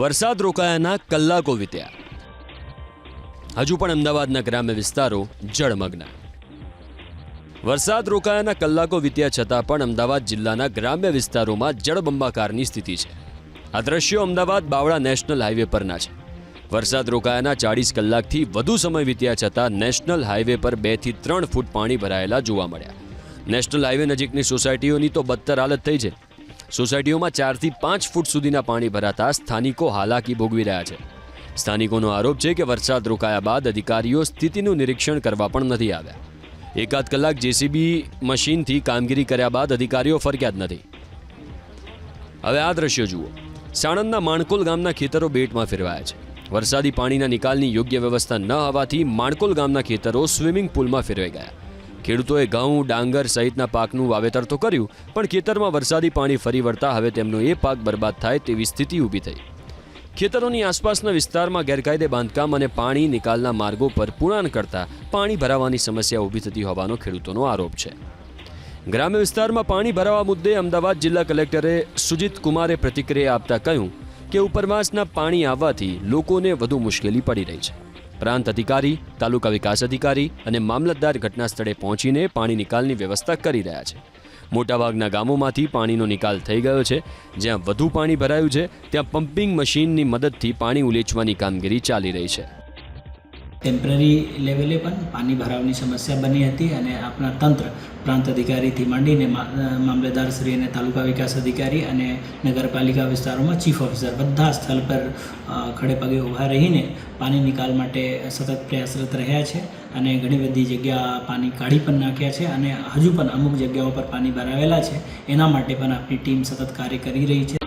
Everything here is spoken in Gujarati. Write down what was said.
વરસાદ રોકાયાના કલાકો વીત્યા. હજુ પણ અમદાવાદના ગ્રામ્ય વિસ્તારો જળમગ્ન. વરસાદ રોકાયાના કલાકો વીત્યા છતાં પણ અમદાવાદ જિલ્લાના ગ્રામ્ય વિસ્તારોમાં જળબંબાકારની સ્થિતિ છે. આ દ્રશ્યો અમદાવાદ બાવળા નેશનલ હાઈવે પરના છે. વરસાદ રોકાયાના ચાળીસ કલાકથી વધુ સમય વીત્યા છતાં નેશનલ હાઈવે પર બેથી ત્રણ ફૂટ પાણી ભરાયેલા જોવા મળ્યા. નેશનલ હાઈવે નજીકની સોસાયટીઓની તો બદતર હાલત થઈ છે. સોસાયટીઓમાં ચારથી પાંચ ફૂટ સુધીના પાણી ભરાતા સ્થાનિકો હાલાકી ભોગવી રહ્યા છે. સ્થાનિકોનો આરોપ છે કે વરસાદ રોકાયા બાદ અધિકારીઓ સ્થિતિનું નિરીક્ષણ કરવા પણ નથી આવ્યા. એકાદ કલાક જેસીબી મશીનથી કામગીરી કર્યા બાદ અધિકારીઓ ફરક્યા જ નથી. હવે આ દ્રશ્યો જુઓ. સાણંદના માણકોલ ગામના ખેતરો બેટમાં ફેરવાયા છે. વરસાદી પાણીના નિકાલની યોગ્ય વ્યવસ્થા ન હોવાથી માણકોલ ગામના ખેતરો સ્વિમિંગ પુલમાં ફેરવાઈ ગયા. ખેડૂતોએ ઘઉં, ડાંગર સહિતના પાકનું વાવેતર તો કર્યું, પણ ખેતરમાં વરસાદી પાણી ફરી વળતા હવે તેમનો એ પાક બરબાદ થાય તેવી સ્થિતિ ઊભી થઈ. ખેતરોની આસપાસના વિસ્તારમાં ગેરકાયદે બાંધકામ અને પાણી નિકાલના માર્ગો પર પુરાણ કરતા પાણી ભરાવાની સમસ્યા ઊભી થતી હોવાનો ખેડૂતોનો આરોપ છે. ગ્રામ્ય વિસ્તારમાં પાણી ભરાવા મુદ્દે અમદાવાદ જિલ્લા કલેક્ટરે સુજીત કુમારે પ્રતિક્રિયા આપતા કહ્યું કે ઉપરવાસના પાણી આવવાથી લોકોને વધુ મુશ્કેલી પડી રહી છે. પ્રાંત અધિકારી, તાલુકા વિકાસ અધિકારી અને મામલતદાર ઘટના સ્થળે પહોંચીને પાણી નિકાલની વ્યવસ્થા કરી રહ્યા છે. મોટાભાગના ગામોમાંથી પાણીનો નિકાલ થઈ ગયો છે. જ્યાં વધુ પાણી ભરાયું છે, ત્યાં પમ્પિંગ મશીનની મદદથી પાણી ઉલેચવાની કામગીરી ચાલી રહી છે. ટેમ્પરરી લેવલે પણ પાણી ભરાવની સમસ્યા બની હતી અને આપણા તંત્ર પ્રાંત અધિકારીથી માંડીને મા- અ, મામલેદારશ્રી અને તાલુકા વિકાસ અધિકારી અને નગરપાલિકા વિસ્તારોમાં ચીફ ઓફિસર બધા સ્થળ પર ખડે પગે ઊભા રહીને પાણી નિકાલ માટે સતત પ્રયાસરત રહ્યા છે અને ઘણી બધી જગ્યા પાણી કાઢી પણ નાખ્યા છે અને હજુ પણ અમુક જગ્યાઓ પર પાણી ભરાવેલા છે. એના માટે પણ આપણી ટીમ સતત કાર્ય કરી રહી છે.